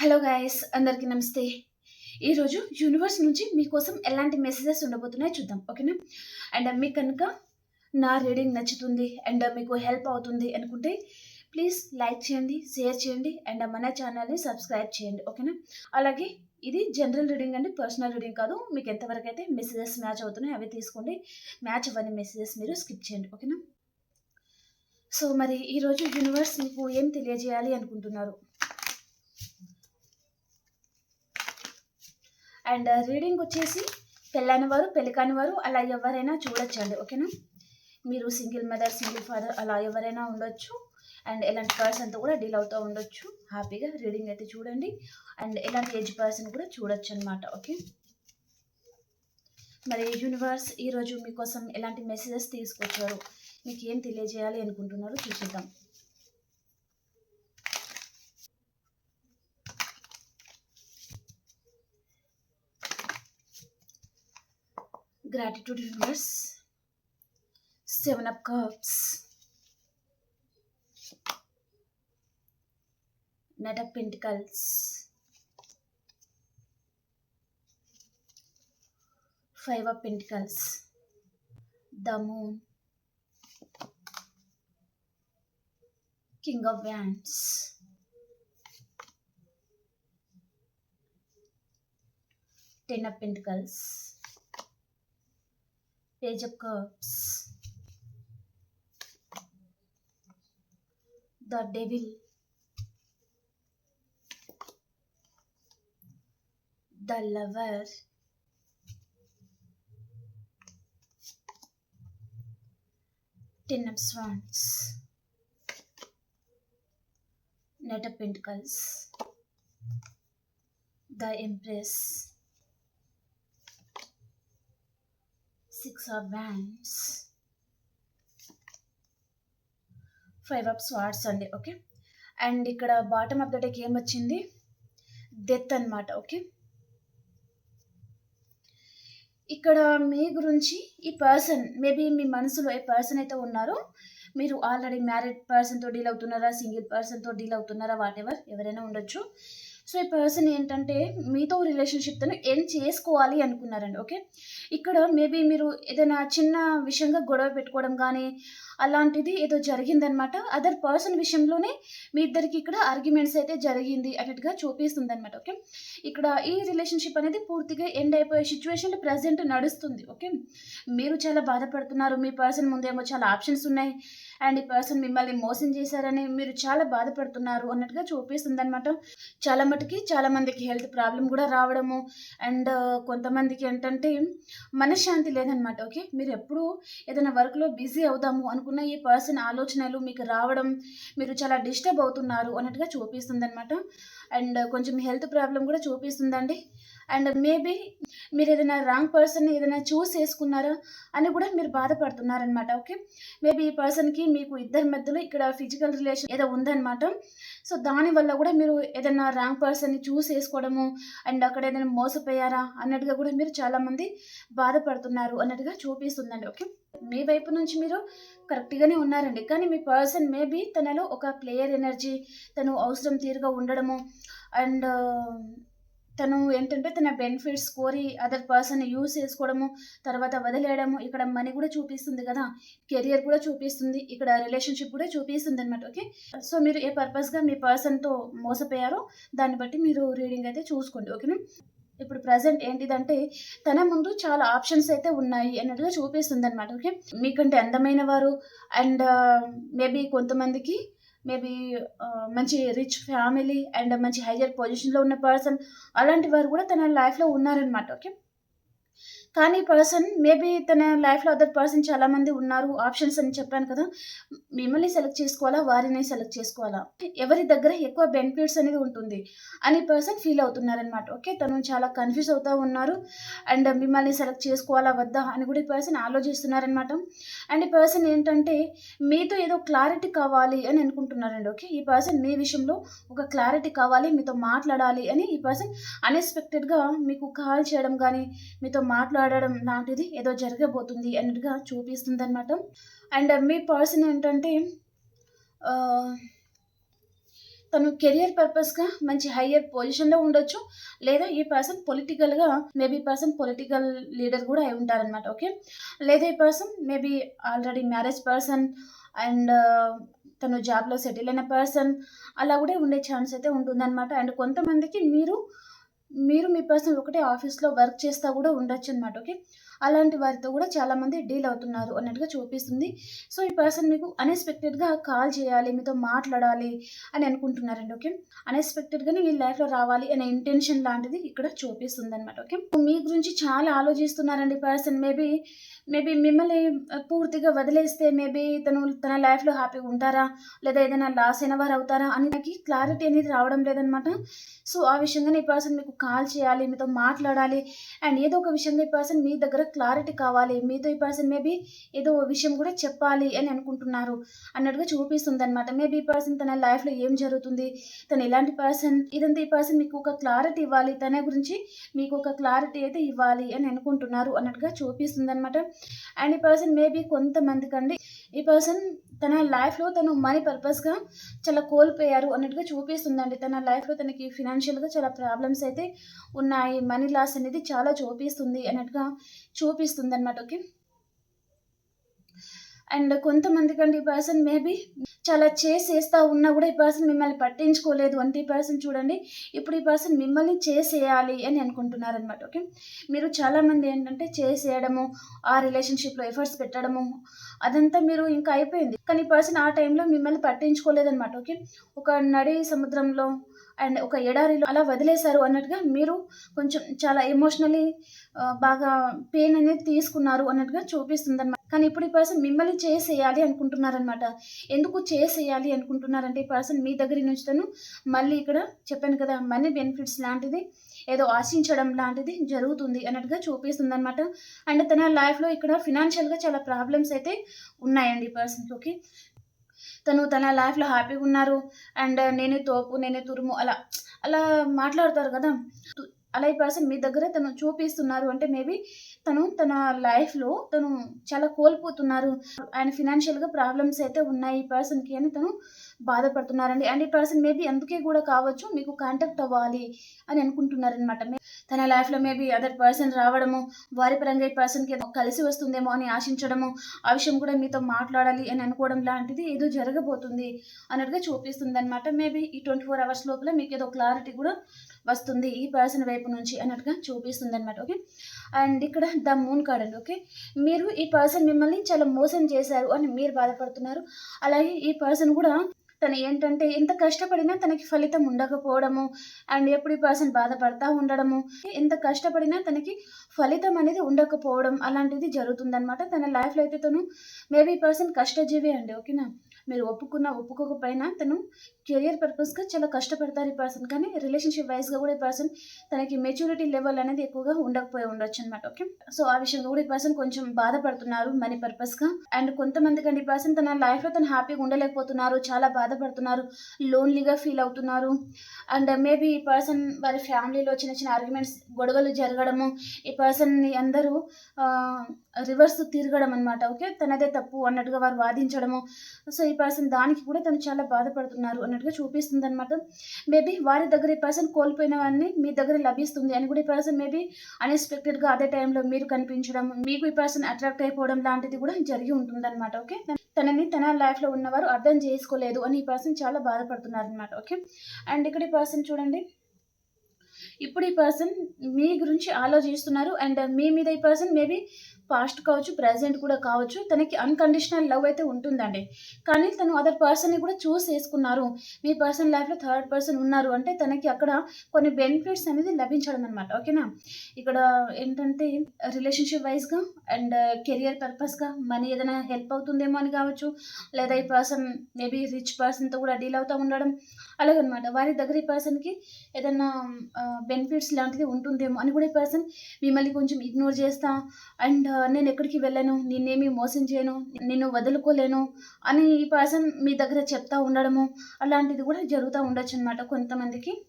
Hello guys అందరికీ నమస్తే. ఈరోజు యూనివర్స్ నుంచి మీకోసం ఎలాంటి మెసేజెస్ ఉండబోతున్నాయో చూద్దాం ఓకేనా? అండ్ మీకు కనుక నా రీడింగ్ నచ్చుతుంది అండ్ మీకు హెల్ప్ అవుతుంది అనుకుంటే ప్లీజ్ లైక్ చేయండి షేర్ చేయండి అండ్ మన ఛానల్ని సబ్స్క్రైబ్ చేయండి ఓకేనా? అలాగే ఇది జనరల్ రీడింగ్ అండి పర్సనల్ రీడింగ్ కాదు. మీకు ఎంతవరకు అయితే మెసేజెస్ మ్యాచ్ అవుతున్నాయి అవి తీసుకోండి. మ్యాచ్ అవ్వని మెసేజెస్ మీరు స్కిప్ చేయండి ఓకేనా? సో మరి ఈరోజు యూనివర్స్ మీకు ఏం తెలియజేయాలి అనుకుంటున్నారు? అండ్ రీడింగ్ వచ్చేసి పెళ్ళైన వారు పెళ్ళి కాని వారు అలా ఎవరైనా చూడొచ్చండి ఓకేనా? మీరు సింగిల్ మదర్ సింగిల్ ఫాదర్ అలా ఎవరైనా ఉండొచ్చు. అండ్ ఎలాంటి పర్సన్తో కూడా డీల్ అవుతూ ఉండొచ్చు. హ్యాపీగా రీడింగ్ అయితే చూడండి. అండ్ ఎలాంటి ఏజ్ పర్సన్ కూడా చూడొచ్చు అనమాట ఓకే? మరి యూనివర్స్ ఈరోజు మీకోసం ఎలాంటి మెసేజెస్ తీసుకొచ్చారు? మీకు ఏం తెలియజేయాలి అనుకుంటున్నారో చూసిద్దాం. Gratitude universe. Seven of cups. Knight of pentacles. Five of pentacles. The moon. King of wands. Ten of pentacles Page of Cups. The Devil. The Lover. Ten of Swans. Knight of Pentacles. The Empress. Six of wands five of swords అండి okay and ఇక్కడ bottom of the deck ఏమొచ్చింది death అనమాట okay ఇక్కడ మీ గురించి ఈ person maybe మీ మనసులో ఏ person అయితే ఉన్నారో మీరు ఆల్రెడీ మ్యారీడ్ పర్సన్తో డీల్ అవుతున్నారా సింగిల్ పర్సన్తో డీల్ అవుతున్నారా వాట్ ఎవర్ ఎవరైనా ఉండొచ్చు. సో ఈ పర్సన్ ఏంటంటే మీతో రిలేషన్షిప్తో ఏం చేసుకోవాలి అనుకున్నారండి ఓకే ఇక్కడ మేబీ మీరు ఏదైనా చిన్న విషయంగా గొడవ పెట్టుకోవడం కానీ అలాంటిది ఏదో జరిగిందనమాట అదర్ పర్సన్ విషయంలోనే మీ ఇద్దరికి ఇక్కడ ఆర్గ్యుమెంట్స్ అయితే జరిగింది అన్నట్టుగా చూపిస్తుంది అనమాట ఓకే ఇక్కడ ఈ రిలేషన్షిప్ అనేది పూర్తిగా ఎండ్ అయిపోయే సిచ్యువేషన్ ప్రజెంట్ నడుస్తుంది ఓకే మీరు చాలా బాధపడుతున్నారు మీ పర్సన్ ముందేమో చాలా ఆప్షన్స్ ఉన్నాయి. అండ్ ఈ పర్సన్ మిమ్మల్ని మోసం చేశారని మీరు చాలా బాధపడుతున్నారు అన్నట్టుగా చూపిస్తుంది అనమాట చాలా మటుకి చాలా మందికి హెల్త్ ప్రాబ్లం కూడా రావడము అండ్ కొంతమందికి ఏంటంటే మనశ్శాంతి లేదనమాట ఓకే? మీరు ఎప్పుడు ఏదైనా వర్క్లో బిజీ అవుదాము అనుకున్న ఈ పర్సన్ ఆలోచనలు మీకు రావడం మీరు చాలా డిస్టర్బ్ అవుతున్నారు అన్నట్టుగా చూపిస్తుంది అనమాట అండ్ కొంచెం హెల్త్ ప్రాబ్లం కూడా చూపిస్తుందండి. అండ్ మేబీ మీరు ఏదైనా రాంగ్ పర్సన్ ఏదైనా చూస్ చేసుకున్నారా అని కూడా మీరు బాధపడుతున్నారనమాట ఓకే? మేబీ ఈ పర్సన్కి మీకు ఇద్దరి మధ్యలో ఇక్కడ ఫిజికల్ రిలేషన్ ఏదో ఉందన్నమాట. సో దానివల్ల కూడా మీరు ఏదైనా రాంగ్ పర్సన్ని చూస్ చేసుకోవడము అండ్ అక్కడ ఏదైనా మోసపోయారా అన్నట్టుగా కూడా మీరు చాలామంది బాధపడుతున్నారు అన్నట్టుగా చూపిస్తుందండి ఓకే? మీ వైపు నుంచి మీరు కరెక్ట్గానే ఉన్నారండి. కానీ మీ పర్సన్ మేబీ తనలో ఒక ప్లేయర్ ఎనర్జీ తను అవసరం తీరుగా ఉండడము అండ్ తను ఏంటంటే తన బెనిఫిట్స్ కోరి అదర్ పర్సన్ యూజ్ చేసుకోవడము తర్వాత వదిలేయడము ఇక్కడ మనీ కూడా చూపిస్తుంది కదా కెరియర్ కూడా చూపిస్తుంది ఇక్కడ రిలేషన్షిప్ కూడా చూపిస్తుంది అనమాట ఓకే సో మీరు ఏ పర్పస్గా మీ పర్సన్తో మోసపోయారో దాన్ని బట్టి మీరు రీడింగ్ అయితే చూసుకోండి ఓకేనా ఇప్పుడు ప్రజెంట్ ఏంటిదంటే తన ముందు చాలా ఆప్షన్స్ అయితే ఉన్నాయి అన్నట్టుగా చూపిస్తుంది అనమాట ఓకే మీకంటే అందమైన వారు అండ్ మేబీ uh, కొంతమందికి మేబీ మంచి రిచ్ ఫ్యామిలీ అండ్ మంచి హైయర్ పొజిషన్లో ఉన్న పర్సన్ అలాంటి వారు కూడా తన లైఫ్లో ఉన్నారనమాట ఓకే? కానీ పర్సన్ మేబీ తన లైఫ్లో అదర్ పర్సన్ చాలామంది ఉన్నారు ఆప్షన్స్ అని చెప్పాను కదా. మిమ్మల్ని సెలెక్ట్ చేసుకోవాలా? వారిని సెలెక్ట్ చేసుకోవాలా? ఎవరి దగ్గర ఎక్కువ బెనిఫిట్స్ అనేది ఉంటుంది అని పర్సన్ ఫీల్ అవుతున్నారనమాట ఓకే తను చాలా కన్ఫ్యూజ్ అవుతూ ఉన్నారు అండ్ మిమ్మల్ని సెలెక్ట్ చేసుకోవాలా వద్దా అని కూడా ఈ పర్సన్ ఆలోచిస్తున్నారనమాట అండ్ ఈ పర్సన్ ఏంటంటే మీతో ఏదో క్లారిటీ కావాలి అని అనుకుంటున్నారండి. ఓకే ఈ పర్సన్ మీ విషయంలో ఒక క్లారిటీ కావాలి మీతో మాట్లాడాలి అని ఈ పర్సన్ అన్ఎక్స్పెక్టెడ్గా మీకు కాల్ చేయడం కానీ మీతో మాట్లాడడం లాంటిది ఏదో జరగబోతుంది అన్నట్టుగా చూపిస్తుంది అనమాట అండ్ మీ పర్సన్ ఏంటంటే తను కెరియర్ పర్పస్గా మంచి హయ్యర్ పొజిషన్లో ఉండొచ్చు లేదా ఈ పర్సన్ పొలిటికల్గా మేబీ పర్సన్ పొలిటికల్ లీడర్ కూడా అయి ఉంటారనమాట ఓకే? లేదా ఈ person maybe already marriage person and తను జాబ్లో సెటిల్ అయిన పర్సన్ అలా కూడా ఉండే ఛాన్స్ అయితే ఉంటుందన్నమాట. అండ్ కొంతమందికి మీరు మీరు మీ పర్సన్ ఒకటే ఆఫీస్లో వర్క్ చేస్తా కూడా ఉండొచ్చు అనమాట ఓకే? అలాంటి వారితో కూడా చాలామంది డీల్ అవుతున్నారు అన్నట్టుగా చూపిస్తుంది. సో ఈ పర్సన్ మీకు అన్ఎక్స్పెక్టెడ్గా కాల్ చేయాలి మీతో మాట్లాడాలి అని అనుకుంటున్నారండి ఓకే? అన్ఎక్స్పెక్టెడ్గానే మీ లైఫ్లో రావాలి అనే ఇంటెన్షన్ లాంటిది ఇక్కడ చూపిస్తుంది అనమాట ఓకే మీ గురించి చాలా ఆలోచిస్తున్నారండి పర్సన్. మేబీ మేబీ మిమ్మల్ని పూర్తిగా వదిలేస్తే మేబీ తను తన లైఫ్లో హ్యాపీగా ఉంటారా? లేదా ఏదైనా లాస్ అయిన వారు అవుతారా? అని నాకు క్లారిటీ అనేది రావడం లేదనమాట సో ఆ విషయంగా ఈ పర్సన్ మీకు కాల్ చేయాలి మీతో మాట్లాడాలి. అండ్ ఏదో ఒక విషయంగా ఈ పర్సన్ మీ దగ్గర క్లారిటీ కావాలి. మీతో ఈ పర్సన్ మేబీ ఏదో విషయం కూడా చెప్పాలి అని అనుకుంటున్నారు. అన్నట్టుగా చూపిస్తుంది అనమాట మేబీ ఈ పర్సన్ తన లైఫ్లో ఏం జరుగుతుంది? తను ఎలాంటి పర్సన్ ఇదంతా ఈ పర్సన్ మీకు ఒక క్లారిటీ ఇవ్వాలి. తన గురించి మీకు ఒక క్లారిటీ అయితే ఇవ్వాలి అని అనుకుంటున్నారు అన్నట్టుగా చూపిస్తుంది అనమాట అండ్ ఈ పర్సన్ మేబీ కొంతమందికి కండి ఈ పర్సన్ తన లైఫ్లో తను మనీ పర్పస్గా చాలా కోల్పోయారు అన్నట్టుగా చూపిస్తుందండి. తన లైఫ్లో తనకి ఫినాన్షియల్గా చాలా ప్రాబ్లమ్స్ అయితే ఉన్నాయి. మనీ లాస్ అనేది చాలా చూపిస్తుంది అన్నట్టుగా చూపిస్తుంది అనమాట ఓకే అండ్ కొంతమందికి అండి ఈ పర్సన్ మేబీ చాలా చేసేస్తా ఉన్నా కూడా ఈ పర్సన్ మిమ్మల్ని పట్టించుకోలేదు. అంటే ఈ పర్సన్ చూడండి. ఇప్పుడు ఈ పర్సన్ మిమ్మల్ని చేసేయాలి అని అనుకుంటున్నారనమాట ఓకే? మీరు చాలామంది ఏంటంటే చేసేయడము ఆ రిలేషన్షిప్లో ఎఫర్ట్స్ పెట్టడము అదంతా మీరు ఇంకా అయిపోయింది. కానీ ఈ పర్సన్ ఆ టైంలో మిమ్మల్ని పట్టించుకోలేదనమాట ఓకే? ఒక నడి సముద్రంలో అండ్ ఒక ఎడారిలో అలా వదిలేశారు అన్నట్టుగా మీరు కొంచెం చాలా ఎమోషనలీ బాగా పెయిన్ అనేది తీసుకున్నారు అన్నట్టుగా చూపిస్తుంది అనమాట కానీ ఇప్పుడు ఈ పర్సన్ మిమ్మల్ని చేసేయాలి అనుకుంటున్నారనమాట ఎందుకు చేసేయాలి అనుకుంటున్నారంటే ఈ పర్సన్ మీ దగ్గర నుంచి తను మళ్ళీ ఇక్కడ చెప్పాను కదా మనీ బెనిఫిట్స్ లాంటిది ఏదో ఆశించడం లాంటిది జరుగుతుంది అన్నట్టుగా చూపిస్తుంది అనమాట అండ్ తన లైఫ్లో ఇక్కడ ఫినాన్షియల్గా చాలా ప్రాబ్లమ్స్ అయితే ఉన్నాయండి ఈ పర్సన్కి ఓకే తను తన లైఫ్లో హ్యాపీగా ఉన్నారు. అండ్ నేనే తోపు నేనే తురుము అలా అలా మాట్లాడతారు కదా. అలా ఈ పర్సన్ మీ దగ్గర తను చూపిస్తున్నారు అంటే మేబీ తను తన లైఫ్లో తను చాలా కోల్పోతున్నారు. అండ్ ఫినాన్షియల్గా ప్రాబ్లమ్స్ అయితే ఉన్నాయి ఈ పర్సన్కి అని తను బాధపడుతున్నారండి. అండ్ ఈ పర్సన్ మేబీ అందుకే కూడా కావచ్చు మీకు కాంటాక్ట్ అవ్వాలి అని అనుకుంటున్నారనమాట తన లైఫ్లో మేబీ అదర్ పర్సన్ రావడము వారి పరంగా ఈ పర్సన్కి కలిసి వస్తుందేమో అని ఆశించడము ఆ విషయం కూడా మీతో మాట్లాడాలి అని అనుకోవడం లాంటిది ఏదో జరగబోతుంది అన్నట్టుగా చూపిస్తుంది అనమాట మేబీ ఈ ట్వంటీ ఫోర్ అవర్స్ లోపల మీకు ఏదో క్లారిటీ కూడా వస్తుంది ఈ పర్సన్ వైపు నుంచి అన్నట్టుగా చూపిస్తుంది అనమాట ఓకే అండ్ ఇక్కడ ద మూన్ కార్డ్ అండి. ఓకే మీరు ఈ పర్సన్ మిమ్మల్ని చాలా మోసం చేశారు అని మీరు బాధపడుతున్నారు. అలాగే ఈ పర్సన్ కూడా తను ఏంటంటే ఎంత కష్టపడినా తనకి ఫలితం ఉండకపోవడము అండ్ ఎప్పుడు ఈ పర్సన్ బాధపడతా ఉండడము ఎంత కష్టపడినా తనకి ఫలితం అనేది ఉండకపోవడం అలాంటిది జరుగుతుందనమాట తన లైఫ్లో అయితే తను మేబీ పర్సన్ కష్టజీవి అండి ఓకేనా? మీరు ఒప్పుకున్న ఒప్పుకోకపోయినా తను కెరియర్ పర్పస్గా చాలా కష్టపడతారు ఈ పర్సన్. కానీ రిలేషన్షిప్ వైజ్గా కూడా ఈ పర్సన్ తనకి మెచ్యూరిటీ లెవెల్ అనేది ఎక్కువగా ఉండకపోయి ఉండొచ్చు అనమాట ఓకే? సో ఆ విషయంలో కూడా ఈ పర్సన్ కొంచెం బాధపడుతున్నారు మనీ పర్పస్గా. అండ్ కొంతమంది కంటే ఈ పర్సన్ తన లైఫ్లో తను హ్యాపీగా ఉండలేకపోతున్నారు చాలా బాధ బాధపడుతున్నారు లోన్లీగా ఫీల్ అవుతున్నారు. అండ్ మేబీ uh, ఈ పర్సన్ వారి ఫ్యామిలీలో చిన్న చిన్న ఆర్గ్యుమెంట్స్ గొడవలు జరగడము ఈ పర్సన్ని అందరూ రివర్స్ తిరగడం అనమాట ఓకే తనదే తప్పు అన్నట్టుగా వారు వాదించడము. సో ఈ పర్సన్ దానికి కూడా తను చాలా బాధపడుతున్నారు అన్నట్టుగా చూపిస్తుంది అనమాట మేబీ వారి దగ్గర ఈ పర్సన్ కోల్పోయినవన్నీ మీ దగ్గర లభిస్తుంది అని కూడా ఈ పర్సన్ మేబీ అన్ఎక్స్పెక్టెడ్గా అదే టైంలో మీరు కనిపించడం మీకు ఈ పర్సన్ అట్రాక్ట్ అయిపోవడం లాంటిది కూడా జరిగి ఉంటుందన్నమాట ఓకే తనని తన లైఫ్లో ఉన్నవారు అర్థం చేసుకోలేదు అని ఈ పర్సన్ చాలా బాధపడుతున్నారు అనమాట ఓకే అండ్ ఇక్కడ ఈ పర్సన్ చూడండి. ఇప్పుడు ఈ పర్సన్ మీ గురించి ఆలోచిస్తున్నారు అండ్ మీ మీద ఈ పర్సన్ మేబీ పాస్ట్ కావచ్చు ప్రజెంట్ కూడా కావచ్చు తనకి అన్కండిషనల్ లవ్ అయితే ఉంటుందండి. కానీ తను అదర్ పర్సన్ని కూడా చూస్ చేసుకున్నారు. మీ పర్సన్ లైఫ్లో థర్డ్ పర్సన్ ఉన్నారు. అంటే తనకి అక్కడ కొన్ని బెనిఫిట్స్ అనేది లభించడం అనమాట ఓకేనా? ఇక్కడ ఏంటంటే రిలేషన్షిప్ వైజ్గా అండ్ కెరియర్ పర్పస్గా మనీ ఏదైనా హెల్ప్ అవుతుందేమో అని కావచ్చు లేదా ఈ పర్సన్ మేబీ రిచ్ పర్సన్తో కూడా డీల్ అవుతూ ఉండడం. అలాగనమాట. వారి దగ్గర ఈ పర్సన్కి ఏదైనా బెనిఫిట్స్ లాంటిది ఉంటుందేమో అని కూడా ఈ పర్సన్ మిమ్మల్ని కొంచెం ఇగ్నోర్ చేస్తా అండ్ నేను ఎక్కడికి వెళ్ళాను? నిన్నేమి మోసం చేయను? నిన్ను వదులుకోలేను? అని ఈ పర్సన్ మీ దగ్గర చెప్తా ఉండడము అలాంటిది కూడా జరుగుతూ ఉండొచ్చు అనమాట కొంతమందికి.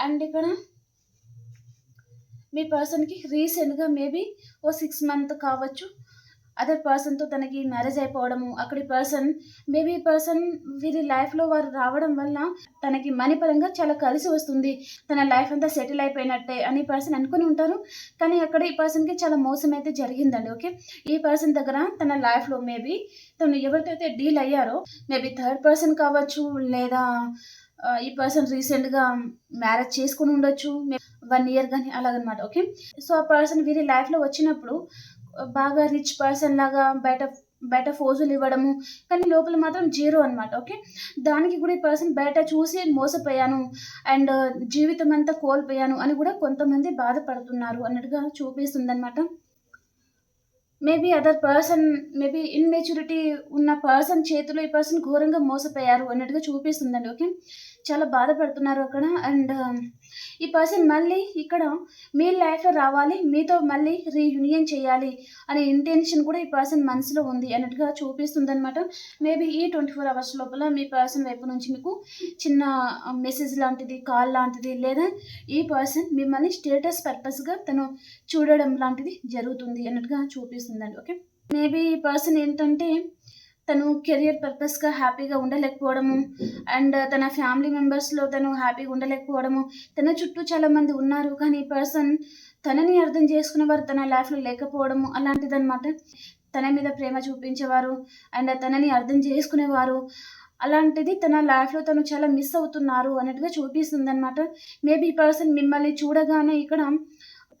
అండ్ ఇక్కడ మీ పర్సన్కి రీసెంట్గా మేబీ ఓ సిక్స్ మంత్ కావచ్చు. అదర్ పర్సన్తో తనకి మ్యారేజ్ అయిపోవడము. అక్కడి పర్సన్ మేబీ పర్సన్ వీరి లైఫ్లో వారు రావడం వల్ల తనకి మనీ పరంగా చాలా కలిసి వస్తుంది. తన లైఫ్ అంతా సెటిల్ అయిపోయినట్టే అని పర్సన్ అనుకుని ఉంటారు. కానీ అక్కడ ఈ పర్సన్కి చాలా మోసం అయితే జరిగిందండి ఓకే ఈ పర్సన్ దగ్గర తన లైఫ్లో మేబీ తను ఎవరితో అయితే డీల్ అయ్యారో మేబీ థర్డ్ పర్సన్ కావచ్చు లేదా ఈ పర్సన్ రీసెంట్గా మ్యారేజ్ చేసుకుని ఉండొచ్చు వన్ ఇయర్ కానీ అలాగనమాట ఓకే సో ఆ పర్సన్ వీరి లైఫ్లో వచ్చినప్పుడు బాగా రిచ్ పర్సన్ లాగా బయట బయట ఫోజులు ఇవ్వడము కానీ లోపల మాత్రం జీరో అనమాట ఓకే? దానికి కూడా ఈ పర్సన్ బయట చూసి మోసపోయాను అండ్ జీవితం అంతా కోల్పోయాను అని కూడా కొంతమంది బాధపడుతున్నారు అన్నట్టుగా చూపిస్తుంది అనమాట maybe other person maybe immaturity ఉన్న పర్సన్ చేతిలో ఈ పర్సన్ ఘోరంగా మోసపోయారు అన్నట్టుగా చూపిస్తుందండి ఓకే? చాలా బాధపడుతున్నారు అక్కడ. అండ్ um, ఈ పర్సన్ మళ్ళీ ఇక్కడ మీ లైఫ్లో రావాలి మీతో మళ్ళీ రీయూనియన్ చేయాలి అనే ఇంటెన్షన్ కూడా ఈ పర్సన్ మనసులో ఉంది అన్నట్టుగా చూపిస్తుంది అనమాట మేబీ ఈ ట్వంటీ ఫోర్ అవర్స్ లోపల మీ పర్సన్ వైపు నుంచి మీకు చిన్న um, మెసేజ్ లాంటిది కాల్ లాంటిది లేదా ఈ పర్సన్ మిమ్మల్ని స్టేటస్ పర్పస్గా తను చూడడం లాంటిది జరుగుతుంది అన్నట్టుగా చూపిస్తుందండి ఓకే మేబీ ఈ పర్సన్ ఏంటంటే తను కెరియర్ పర్పస్గా హ్యాపీగా ఉండలేకపోవడము. అండ్ తన ఫ్యామిలీ మెంబర్స్లో తను హ్యాపీగా ఉండలేకపోవడము. తన చుట్టూ చాలామంది ఉన్నారు. కానీ ఈ పర్సన్ తనని అర్థం చేసుకునేవారు తన లైఫ్లో లేకపోవడము అలాంటిదన్నమాట. తన మీద ప్రేమ చూపించేవారు. అండ్ తనని అర్థం చేసుకునేవారు. అలాంటిది తన లైఫ్లో తను చాలా మిస్ అవుతున్నారు అన్నట్టుగా చూపిస్తుంది అనమాట మేబీ పర్సన్ మిమ్మల్ని చూడగానే ఇక్కడ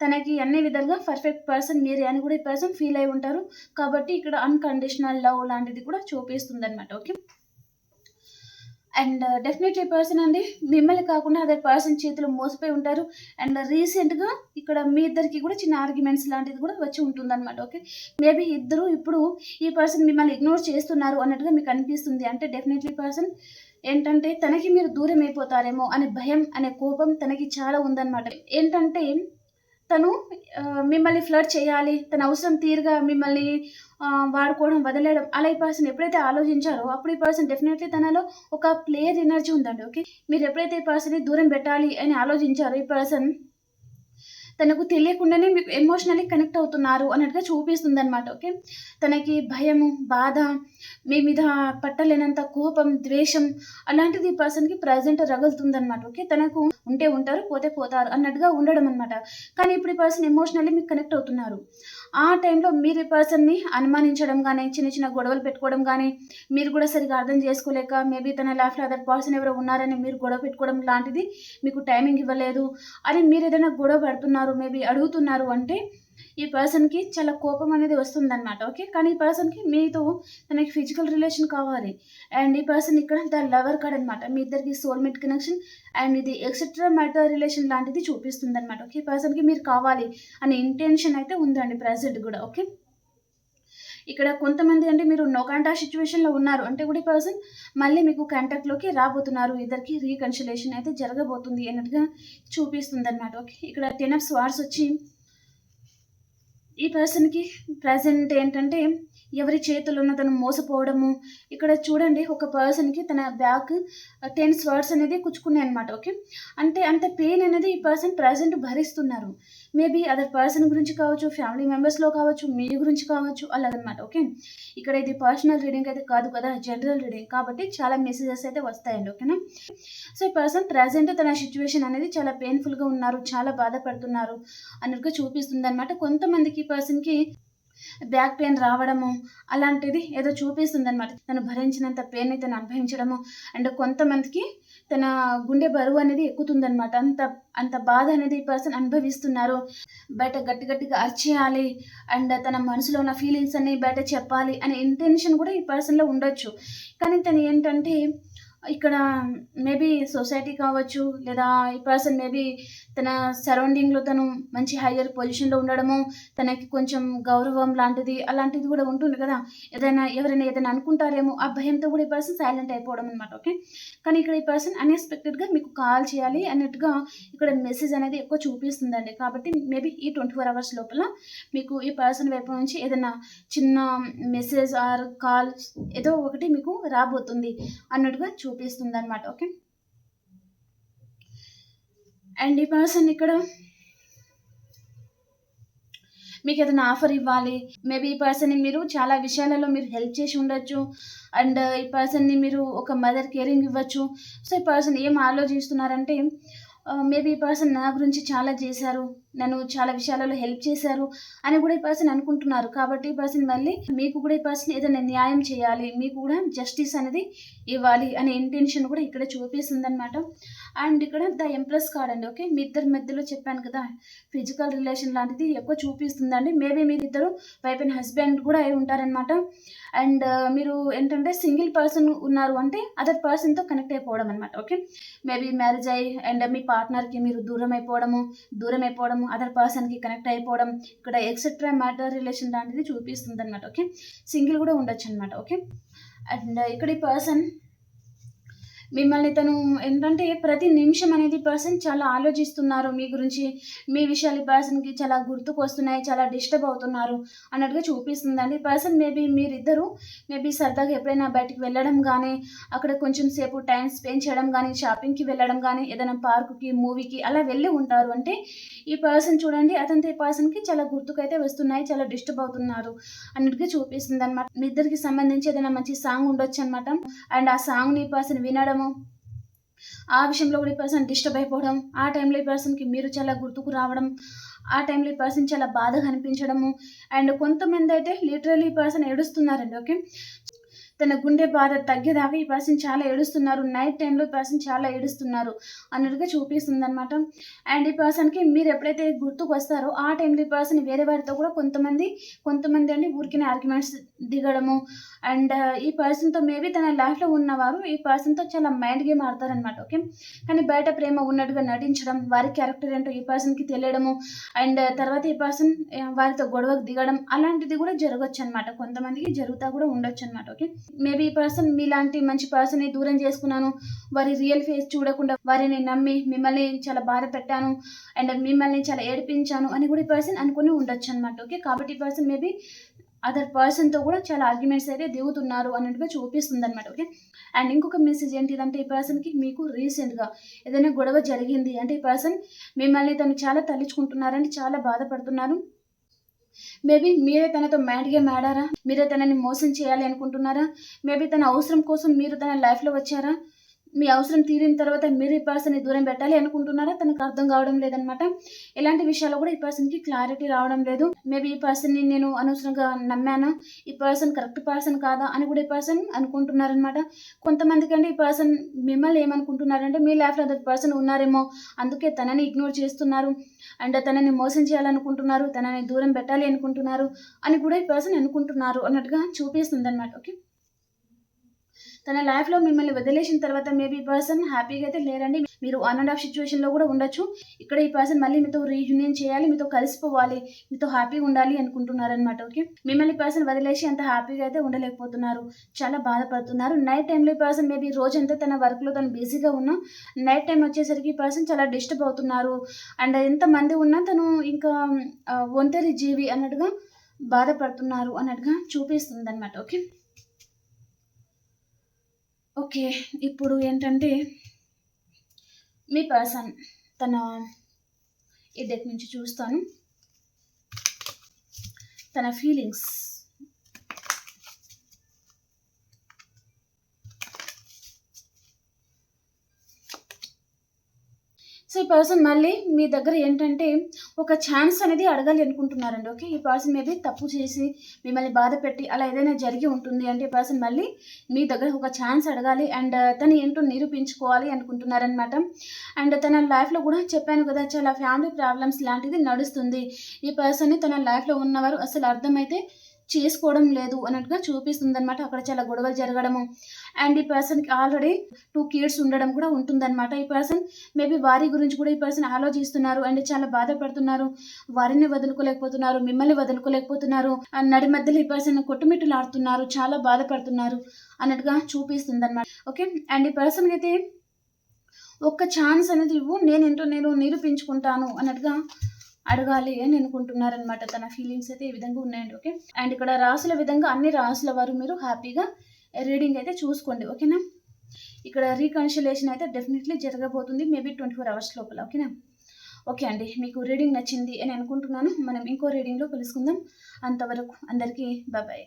తనకి అన్ని విధాలుగా పర్ఫెక్ట్ పర్సన్ మీరే అని కూడా ఈ పర్సన్ ఫీల్ అయి ఉంటారు. కాబట్టి ఇక్కడ అన్కండిషనల్ లవ్ లాంటిది కూడా చూపిస్తుంది అనమాట okay? And uh, definitely person అండి మిమ్మల్ని కాకుండా అదే పర్సన్ చేతిలో మోసపోయి ఉంటారు. అండ్ రీసెంట్గా ఇక్కడ మీ ఇద్దరికి కూడా చిన్న ఆర్గ్యుమెంట్స్ లాంటిది కూడా వచ్చి ఉంటుందన్నమాట ఓకే? మేబీ ఇద్దరు ఇప్పుడు ఈ పర్సన్ మిమ్మల్ని ఇగ్నోర్ చేస్తున్నారు అన్నట్టుగా మీకు అనిపిస్తుంది. అంటే డెఫినెట్లీ పర్సన్ ఏంటంటే తనకి మీరు దూరం అయిపోతారేమో అనే భయం అనే కోపం తనకి చాలా ఉందన్నమాట. ఏంటంటే తను మిమ్మల్ని ఫ్లడ్ చేయాలి తన అవసరం తీరుగా మిమ్మల్ని వాడుకోవడం వదిలేయడం అలా ఈ పర్సన్ ఎప్పుడైతే ఆలోచించారో అప్పుడు ఈ పర్సన్ డెఫినెట్లీ తనలో ఒక ప్లేయర్ ఎనర్జీ ఉందండి ఓకే? మీరు ఎప్పుడైతే ఈ పర్సన్ని దూరం పెట్టాలి అని ఆలోచించారో ఈ పర్సన్ తనకు తెలియకుండానే మీకు ఎమోషనల్లీ కనెక్ట్ అవుతున్నారు అన్నట్టుగా చూపిస్తుంది అనమాట ఓకే? తనకి భయము బాధ మీ మీద పట్టలేనంత కోపం ద్వేషం అలాంటిది పర్సన్కి ప్రజెంట్ రగులుతుంది అనమాట ఓకే తనకు ఉంటే ఉంటారు పోతే పోతారు అన్నట్టుగా ఉండడం అనమాట కానీ ఇప్పుడు ఈ పర్సన్ ఎమోషనల్లీ మీకు కనెక్ట్ అవుతున్నారు. ఆ టైంలో మీరు ఈ పర్సన్ని అనుమానించడం కానీ చిన్న చిన్న గొడవలు పెట్టుకోవడం కానీ మీరు కూడా సరిగా అర్థం చేసుకోలేక మేబీ తన లైఫ్లో అదర్ పర్సన్ ఎవరో ఉన్నారని మీరు గొడవ పెట్టుకోవడం లాంటిది మీకు టైమింగ్ ఇవ్వలేదు. అని మీరు ఏదైనా గొడవ పడుతున్నారు మేబీ అడుగుతున్నారు అంటే ఈ పర్సన్కి చాలా కోపం అనేది వస్తుందన్నమాట ఓకే? కానీ ఈ పర్సన్కి మీతో తనకి ఫిజికల్ రిలేషన్ కావాలి. అండ్ ఈ పర్సన్ ఇక్కడ ద లవర్ కార్డ్ అనమాట మీ ఇద్దరికి సోల్మేట్ కనెక్షన్ అండ్ ఇది ఎక్సెట్రా మ్యాటర్ రిలేషన్ లాంటిది చూపిస్తుంది అనమాట ఓకే? ఈ పర్సన్కి మీరు కావాలి అనే ఇంటెన్షన్ అయితే ఉందండి ప్రజెంట్ కూడా ఓకే? ఇక్కడ కొంతమంది అంటే మీరు నో కాంటాక్ట్ సిచ్యువేషన్లో ఉన్నారు అంటే కూడా ఈ పర్సన్ మళ్ళీ మీకు కాంటాక్ట్లోకి రాబోతున్నారు ఇద్దరికి రీకన్సిలేషన్ అయితే జరగబోతుంది అన్నట్టుగా చూపిస్తుంది అనమాట ఓకే? ఇక్కడ టెన్ ఆఫ్ స్వార్స్ వచ్చి ఈ పర్సన్కి ప్రజెంట్ ఏంటంటే ఎవరి చేతులను తను మోసపోవడము. ఇక్కడ చూడండి ఒక పర్సన్కి తన బ్యాక్ టెన్ స్వర్డ్స్ అనేది కుచ్చుకున్నాయి అనమాట ఓకే అంటే అంత పెయిన్ అనేది ఈ పర్సన్ ప్రజెంట్ భరిస్తున్నారు. మేబీ అదర్ పర్సన్ గురించి కావచ్చు ఫ్యామిలీ మెంబర్స్లో కావచ్చు మీ గురించి కావచ్చు అలాగనమాట ఓకే ఇక్కడ ఇది పర్సనల్ రీడింగ్ అయితే కాదు కదా జనరల్ రీడింగ్ కాబట్టి చాలా మెసేజెస్ అయితే వస్తాయండి ఓకేనా సో ఈ పర్సన్ ప్రజెంట్ తన సిచ్యువేషన్ అనేది చాలా పెయిన్ఫుల్గా ఉన్నారు చాలా బాధపడుతున్నారు అన్నట్టుగా చూపిస్తుంది అనమాట కొంతమందికి ఈ పర్సన్కి బ్యాక్ పెయిన్ రావడము అలాంటిది ఏదో చూపిస్తుంది అనమాట తను భరించినంత పెయిన్ని తను అనుభవించడము అండ్ కొంతమందికి తన గుండె బరువు అనేది ఎక్కుతుందన్నమాట. అంత అంత బాధ అనేది ఈ పర్సన్ అనుభవిస్తున్నారు. బయట గట్టి గట్టిగా అర్చేయాలి అండ్ తన మనసులో ఉన్న ఫీలింగ్స్ అన్ని బయట చెప్పాలి అనే ఇంటెన్షన్ కూడా ఈ పర్సన్లో ఉండొచ్చు. కానీ తను ఏంటంటే ఇక్కడ మేబీ సొసైటీ కావచ్చు లేదా ఈ పర్సన్ మేబీ తన సరౌండింగ్లో తను మంచి హయ్యర్ పొజిషన్లో ఉండడము తనకి కొంచెం గౌరవం లాంటిది అలాంటిది కూడా ఉంటుంది కదా. ఏదైనా ఎవరైనా ఏదైనా అనుకుంటారేమో ఆ భయంతో కూడా ఈ పర్సన్ సైలెంట్ అయిపోవడం అనమాట ఓకే కానీ ఇక్కడ ఈ పర్సన్ అన్ఎక్స్పెక్టెడ్గా మీకు కాల్ చేయాలి అన్నట్టుగా ఇక్కడ మెసేజ్ అనేది ఎక్కువ చూపిస్తుందండి. కాబట్టి మేబీ ఈ ట్వంటీ ఫోర్ అవర్స్ లోపల మీకు ఈ పర్సన్ వైపు నుంచి ఏదైనా చిన్న మెసేజ్ ఆర్ కాల్ ఏదో ఒకటి మీకు రాబోతుంది అన్నట్టుగా చూ చూపిస్తుంది అనమాట ఓకే? అండ్ ఈ పర్సన్ ఇక్కడ మీకు ఏదైనా ఆఫర్ ఇవ్వాలి. మేబీ ఈ పర్సన్ని మీరు చాలా విషయాలలో మీరు హెల్ప్ చేసి ఉండొచ్చు. అండ్ ఈ పర్సన్ని మీరు ఒక మదర్ కేరింగ్ ఇవ్వచ్చు. సో ఈ పర్సన్ ఏం ఆలోచిస్తున్నారంటే మేబీ ఈ పర్సన్ నా గురించి చాలా చేశారు. నన్ను చాలా విషయాలలో హెల్ప్ చేశారు అని కూడా ఈ పర్సన్ అనుకుంటున్నారు. కాబట్టి ఈ పర్సన్ మళ్ళీ మీకు కూడా ఈ పర్సన్ ఏదైనా న్యాయం చేయాలి మీకు కూడా జస్టిస్ అనేది ఇవ్వాలి అనే ఇంటెన్షన్ కూడా ఇక్కడ చూపిస్తుంది అనమాట అండ్ ఇక్కడ ద ఎంప్రెస్ కార్డ్ అండి ఓకే మీ ఇద్దరి మధ్యలో చెప్పాను కదా ఫిజికల్ రిలేషన్ లాంటిది ఎక్కువ చూపిస్తుందండి. మేబీ మీరు ఇద్దరు వైఫ్ అండ్ హస్బెండ్ కూడా అయి ఉంటారనమాట అండ్ uh, మీరు ఏంటంటే సింగిల్ పర్సన్ ఉన్నారు అంటే అదర్ పర్సన్తో కనెక్ట్ అయిపోవడం అనమాట ఓకే మేబీ మ్యారేజ్ అయ్యి అండ్ మీ పార్ట్నర్కి మీరు దూరం అయిపోవడము దూరం అయిపోవడము అదర్ పర్సన్కి కనెక్ట్ అయిపోవడం ఇక్కడ ఎక్సెట్రా మ్యాటర్ రిలేషన్ లాంటిది చూపిస్తుంది అనమాట ఓకే సింగిల్ కూడా ఉండొచ్చు అనమాట ఓకే అండ్ ఇక్కడ ఈ పర్సన్ మిమ్మల్ని తను ఏంటంటే ప్రతి నిమిషం అనేది పర్సన్ చాలా ఆలోచిస్తున్నారు. మీ గురించి మీ విషయాలు ఈ పర్సన్కి చాలా గుర్తుకు వస్తున్నాయి చాలా డిస్టర్బ్ అవుతున్నారు అన్నట్టుగా చూపిస్తుందండి. పర్సన్ మేబీ మీరిద్దరూ మేబీ సరదాగా ఎప్పుడైనా బయటికి వెళ్ళడం కానీ అక్కడ కొంచెం సేపు టైం స్పెండ్ చేయడం కానీ షాపింగ్కి వెళ్ళడం కానీ ఏదైనా పార్కుకి మూవీకి అలా వెళ్ళి ఉంటారు. అంటే ఈ పర్సన్ చూడండి అతని ఈ పర్సన్కి చాలా గుర్తుకైతే వస్తున్నాయి చాలా డిస్టర్బ్ అవుతున్నారు అన్నట్టుగా చూపిస్తుంది అనమాట మీ ఇద్దరికి సంబంధించి ఏదైనా మంచి సాంగ్ ఉండొచ్చు అనమాట అండ్ ఆ సాంగ్ని ఈ పర్సన్ వినడము ఆ విషయంలో కూడా ఈ పర్సన్ డిస్టర్బ్ అయిపోవడం ఆ టైంలో ఈ పర్సన్కి మీరు చాలా గుర్తుకు రావడం ఆ టైంలో ఈ పర్సన్ చాలా బాధగా అనిపించడము అండ్ కొంతమంది అయితే లిటరలీ పర్సన్ ఏడుస్తున్నారండి ఓకే తన గుండె బాధ తగ్గేదాకా ఈ పర్సన్ చాలా ఏడుస్తున్నారు. నైట్ టైంలో ఈ పర్సన్ చాలా ఏడుస్తున్నారు అన్నట్టుగా చూపిస్తుంది అనమాట అండ్ ఈ పర్సన్కి మీరు ఎప్పుడైతే గుర్తుకు వస్తారో ఆ టైంలో ఈ పర్సన్ వేరే వారితో కూడా కొంతమంది కొంతమంది అండి ఊరికినే ఆర్గ్యుమెంట్స్ దిగడము. అండ్ uh, ఈ పర్సన్తో మేబీ తన లైఫ్లో ఉన్నవారు ఈ పర్సన్తో చాలా మైండ్ గేమ్ ఆడతారనమాట ఓకే కానీ బయట ప్రేమ ఉన్నట్టుగా నటించడం వారి క్యారెక్టర్ ఏంటో ఈ పర్సన్కి తెలియడము. అండ్ uh, తర్వాత ఈ పర్సన్ uh, వారితో గొడవకు దిగడం అలాంటిది కూడా జరగచ్చు అనమాట కొంతమందికి జరుగుతా కూడా ఉండొచ్చు అనమాట ఓకే మేబీ ఈ పర్సన్ మీలాంటి మంచి పర్సన్ని దూరం చేసుకున్నాను. వారి రియల్ ఫేస్ చూడకుండా వారిని నమ్మి మిమ్మల్ని చాలా బాధ పెట్టాను. అండ్ మిమ్మల్ని చాలా ఏడిపించాను అని కూడా ఈ పర్సన్ అనుకుని ఉండొచ్చు అనమాట ఓకే కాబట్టి ఈ పర్సన్ మేబీ అదర్ పర్సన్తో కూడా చాలా ఆర్గ్యుమెంట్స్ అయితే దిగుతున్నారు అన్నట్టుగా చూపిస్తుంది అనమాట ఓకే అండ్ ఇంకొక మెసేజ్ ఏంటిదంటే ఈ పర్సన్కి మీకు రీసెంట్గా ఏదైనా గొడవ జరిగింది అంటే ఈ పర్సన్ మిమ్మల్ని తను చాలా తల్లించుకుంటున్నారని చాలా బాధపడుతున్నారు. మేబీ మీరే తనతో మైండ్ గేమ్ ఆడారా? మీరే తనని మోసం చేయాలి అనుకుంటున్నారా? మేబీ తన అవసరం కోసం మీరు తన లైఫ్లో వచ్చారా? మీ అవసరం తీరిన తర్వాత మీరు ఈ పర్సన్ని దూరం పెట్టాలి అనుకుంటున్నారా? తనకు అర్థం కావడం లేదనమాట ఇలాంటి విషయాల్లో కూడా ఈ పర్సన్కి క్లారిటీ రావడం లేదు. మేబీ ఈ పర్సన్ని నేను అనవసరంగా నమ్మాను. ఈ పర్సన్ కరెక్ట్ పర్సన్ కాదా అని కూడా ఈ పర్సన్ అనుకుంటున్నారనమాట కొంతమందికి అంటే ఈ పర్సన్ మిమ్మల్ని ఏమనుకుంటున్నారంటే మీ లైఫ్లో అంత పర్సన్ ఉన్నారేమో. అందుకే తనని ఇగ్నోర్ చేస్తున్నారు. అండ్ తనని మోసం చేయాలనుకుంటున్నారు. తనని దూరం పెట్టాలి అనుకుంటున్నారు. అని కూడా ఈ పర్సన్ అనుకుంటున్నారు అన్నట్టుగా చూపిస్తుంది అనమాట ఓకే తన లైఫ్లో మిమ్మల్ని వదిలేసిన తర్వాత మేబీ పర్సన్ హ్యాపీగా అయితే లేరండి. మీరు అన్ అండ్ ఆఫ్ సిచ్యువేషన్లో కూడా ఉండొచ్చు. ఇక్కడ ఈ పర్సన్ మళ్ళీ మీతో రీయూనియన్ చేయాలి మీతో కలిసిపోవాలి మీతో హ్యాపీగా ఉండాలి అనుకుంటున్నారనమాట ఓకే మిమ్మల్ని పర్సన్ వదిలేసి అంత హ్యాపీగా అయితే ఉండలేకపోతున్నారు. చాలా బాధపడుతున్నారు. నైట్ టైంలో ఈ పర్సన్ మేబీ రోజంతా తన వర్క్లో తను బిజీగా ఉన్నా నైట్ టైం వచ్చేసరికి ఈ పర్సన్ చాలా డిస్టర్బ్ అవుతున్నారు. అండ్ ఎంతమంది ఉన్నా తను ఇంకా ఒంటరి జీవి అన్నట్టుగా బాధపడుతున్నారు అన్నట్టుగా చూపిస్తుంది అనమాట ఓకే ఓకే ఇప్పుడు ఏంటంటే మీ పర్సన్ తన ఈ డెక్ నుంచి చూస్తాను. తన ఫీలింగ్స్. సో ఈ పర్సన్ మళ్ళీ మీ దగ్గర ఏంటంటే ఒక ఛాన్స్ అనేది అడగాలి అనుకుంటున్నారండి. ఓకే ఈ పర్సన్ మేబీ తప్పు చేసి మిమ్మల్ని బాధ పెట్టి అలా ఏదైనా జరిగి ఉంటుంది అంటే ఈ పర్సన్ మళ్ళీ మీ దగ్గర ఒక ఛాన్స్ అడగాలి అండ్ uh, తను ఏంటో నిరూపించుకోవాలి అనుకుంటున్నారనమాట అండ్ తన లైఫ్లో కూడా చెప్పాను కదా చాలా ఫ్యామిలీ ప్రాబ్లమ్స్ లాంటిది నడుస్తుంది. ఈ పర్సన్ని తన లైఫ్లో ఉన్నవారు అసలు అర్థమైతే చేసుకోవడం లేదు అన్నట్టుగా చూపిస్తుంది అనమాట అక్కడ చాలా గొడవలు జరగడము. అండ్ ఈ పర్సన్కి ఆల్రెడీ టూ కిడ్స్ ఉండడం కూడా ఉంటుందన్నమాట. ఈ పర్సన్ మేబీ వారి గురించి కూడా ఈ పర్సన్ ఆలోచిస్తున్నారు అండ్ చాలా బాధపడుతున్నారు. వారిని వదులుకోలేకపోతున్నారు మిమ్మల్ని వదులుకోలేకపోతున్నారు. అండ్ నడి మధ్యలో ఈ పర్సన్ కొట్టుమిట్టులాడుతున్నారు చాలా బాధపడుతున్నారు అన్నట్టుగా చూపిస్తుంది అనమాట ఓకే అండ్ ఈ పర్సన్ అయితే ఒక్క ఛాన్స్ అనేది ఇవ్వు నేనేంటో నేను నిరూపించుకుంటాను అన్నట్టుగా అడగాలి అని అనుకుంటున్నారనమాట తన ఫీలింగ్స్ అయితే ఈ విధంగా ఉన్నాయండి ఓకే అండ్ ఇక్కడ రాసుల విధంగా అన్ని రాసుల వారు మీరు హ్యాపీగా రీడింగ్ అయితే చూసుకోండి ఓకేనా ఇక్కడ రీకన్సిలేషన్ అయితే డెఫినెట్లీ జరగబోతుంది మేబీ ట్వంటీ ఫోర్ అవర్స్ లోపల ఓకేనా ఓకే అండి మీకు రీడింగ్ నచ్చింది అని అనుకుంటున్నాను. మనం ఇంకో రీడింగ్లో కలుసుకుందాం. అంతవరకు అందరికీ బాయ్